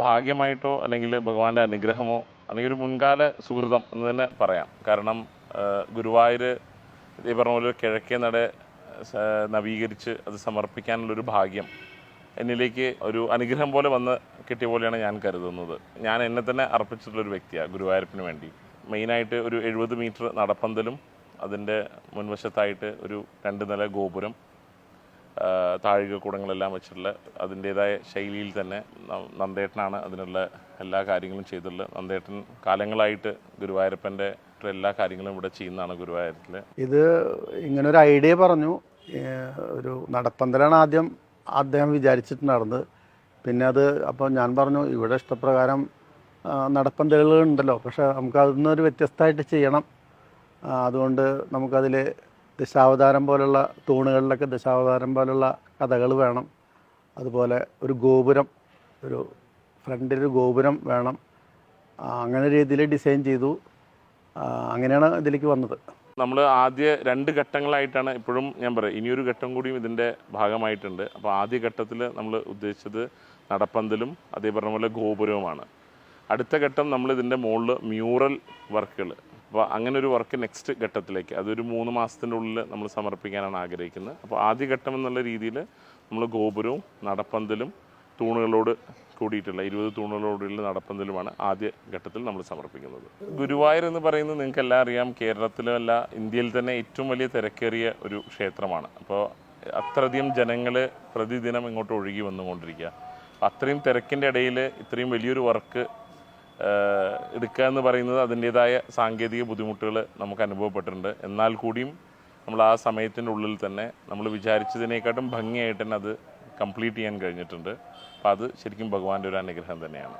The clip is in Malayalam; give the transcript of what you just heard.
ഭാഗ്യമായിട്ടോ അല്ലെങ്കിൽ ഭഗവാന്റെ അനുഗ്രഹമോ അല്ലെങ്കിൽ ഒരു മുൻകാല സുഹൃതം എന്ന് തന്നെ പറയാം. കാരണം ഗുരുവായൂർ ഈ പറഞ്ഞ പോലെ കിഴക്കേ നട നവീകരിച്ച് അത് സമർപ്പിക്കാനുള്ളൊരു ഭാഗ്യം എന്നിലേക്ക് ഒരു അനുഗ്രഹം പോലെ വന്ന് കിട്ടിയ പോലെയാണ് ഞാൻ കരുതുന്നത്. ഞാൻ എന്നെ തന്നെ അർപ്പിച്ചിട്ടുള്ളൊരു വ്യക്തിയാണ് ഗുരുവായൂരപ്പിന് വേണ്ടി. മെയിനായിട്ട് ഒരു എഴുപത് മീറ്റർ നടപ്പന്തലും അതിന്റെ മുൻവശത്തായിട്ട് ഒരു രണ്ട് നില ഗോപുരം ആ, താഴികക്കുടങ്ങളെല്ലാം വെച്ചിട്ടുള്ള അതിന്റേതായ ശൈലിയിൽ തന്നെ നന്ദേട്ടനാണ് അതിനുള്ള എല്ലാ കാര്യങ്ങളും ചെയ്തിട്ടുള്ളത് നന്ദേട്ടൻ കാലങ്ങളായിട്ട് ഗുരുവായൂരപ്പന്റെ എല്ലാ കാര്യങ്ങളും ഇവിടെ ചെയ്യുന്നതാണ് ഗുരുവായൂരത്തിൽ ഇത് ഇങ്ങനെ ഒരു ഐഡിയ പറഞ്ഞു. ഒരു നടപ്പന്തലാണ് ആദ്യം അദ്ദേഹം വിചാരിച്ചിട്ടുണ്ടായിരുന്നത്. പിന്നെ അത് അപ്പോൾ ഞാൻ പറഞ്ഞു ഇവിടെ ഇഷ്ടപ്രകാരം നടപ്പന്തലുകളുണ്ടല്ലോ പക്ഷേ നമുക്ക് അതിൽ നിന്നൊരു വ്യത്യസ്തമായിട്ട് ചെയ്യണം. അതുകൊണ്ട് നമുക്കതിൽ ദശാവതാരം പോലുള്ള തൂണുകളിലൊക്കെ ദശാവതാരം പോലുള്ള കഥകൾ വേണം. അതുപോലെ ഒരു ഗോപുരം ഒരു ഫ്രണ്ടിൽ ഒരു ഗോപുരം വേണം. അങ്ങനെ രീതിയിൽ ഡിസൈൻ ചെയ്തു. അങ്ങനെയാണ് ഇതിലേക്ക് വന്നത്. നമ്മൾ ആദ്യ രണ്ട് ഘട്ടങ്ങളായിട്ടാണ് ഇപ്പോഴും ഞാൻ പറയാം ഇനിയൊരു ഘട്ടം കൂടിയും ഇതിന്റെ ഭാഗമായിട്ടുണ്ട്. അപ്പോൾ ആദ്യ ഘട്ടത്തിൽ നമ്മൾ ഉദ്ദേശിച്ചത് നടപ്പന്തലും അതേ പറഞ്ഞ പോലെ ഗോപുരവുമാണ്. അടുത്ത ഘട്ടം നമ്മൾ ഇതിന്റെ മുകളിൽ മ്യൂറൽ വർക്കുകൾ അപ്പോൾ അങ്ങനെ ഒരു വർക്ക് നെക്സ്റ്റ് ഘട്ടത്തിലേക്ക് അതൊരു മൂന്ന് മാസത്തിന്റെ ഉള്ളിൽ നമ്മൾ സമർപ്പിക്കാനാണ് ആഗ്രഹിക്കുന്നത്. അപ്പോൾ ആദ്യ ഘട്ടം എന്നുള്ള രീതിയിൽ നമ്മൾ ഗോപുരവും നടപ്പന്തലും തൂണുകളോട് കൂടിയിട്ടുള്ള ഇരുപത് തൂണുകളോടുള്ള നടപ്പന്തലുമാണ് ആദ്യ ഘട്ടത്തിൽ നമ്മൾ സമർപ്പിക്കുന്നത്. ഗുരുവായൂർ എന്ന് പറയുന്നത് നിങ്ങൾക്ക് എല്ലാം അറിയാം കേരളത്തിലല്ല ഇന്ത്യയിൽ തന്നെ ഏറ്റവും വലിയ തിരക്കേറിയ ഒരു ക്ഷേത്രമാണ്. അപ്പോൾ അത്രയധികം ജനങ്ങൾ പ്രതിദിനം ഇങ്ങോട്ട് ഒഴുകി വന്നുകൊണ്ടിരിക്കുക. അത്രയും തിരക്കിന്റെ ഇടയിൽ ഇത്രയും വലിയൊരു വർക്ക് എടുക്കുക എന്ന് പറയുന്നത് അതിന്റേതായ സാങ്കേതിക ബുദ്ധിമുട്ടുകൾ നമുക്ക് അനുഭവപ്പെട്ടിട്ടുണ്ട്. എന്നാൽ കൂടിയും നമ്മൾ ആ സമയത്തിന്റെ ഉള്ളിൽ തന്നെ നമ്മൾ വിചാരിച്ചതിനേക്കാട്ടും ഭംഗിയായിട്ട് തന്നെ അത് കംപ്ലീറ്റ് ചെയ്യാൻ കഴിഞ്ഞിട്ടുണ്ട്. അപ്പോൾ അത് ശരിക്കും ഭഗവാന്റെ ഒരു അനുഗ്രഹം തന്നെയാണ്.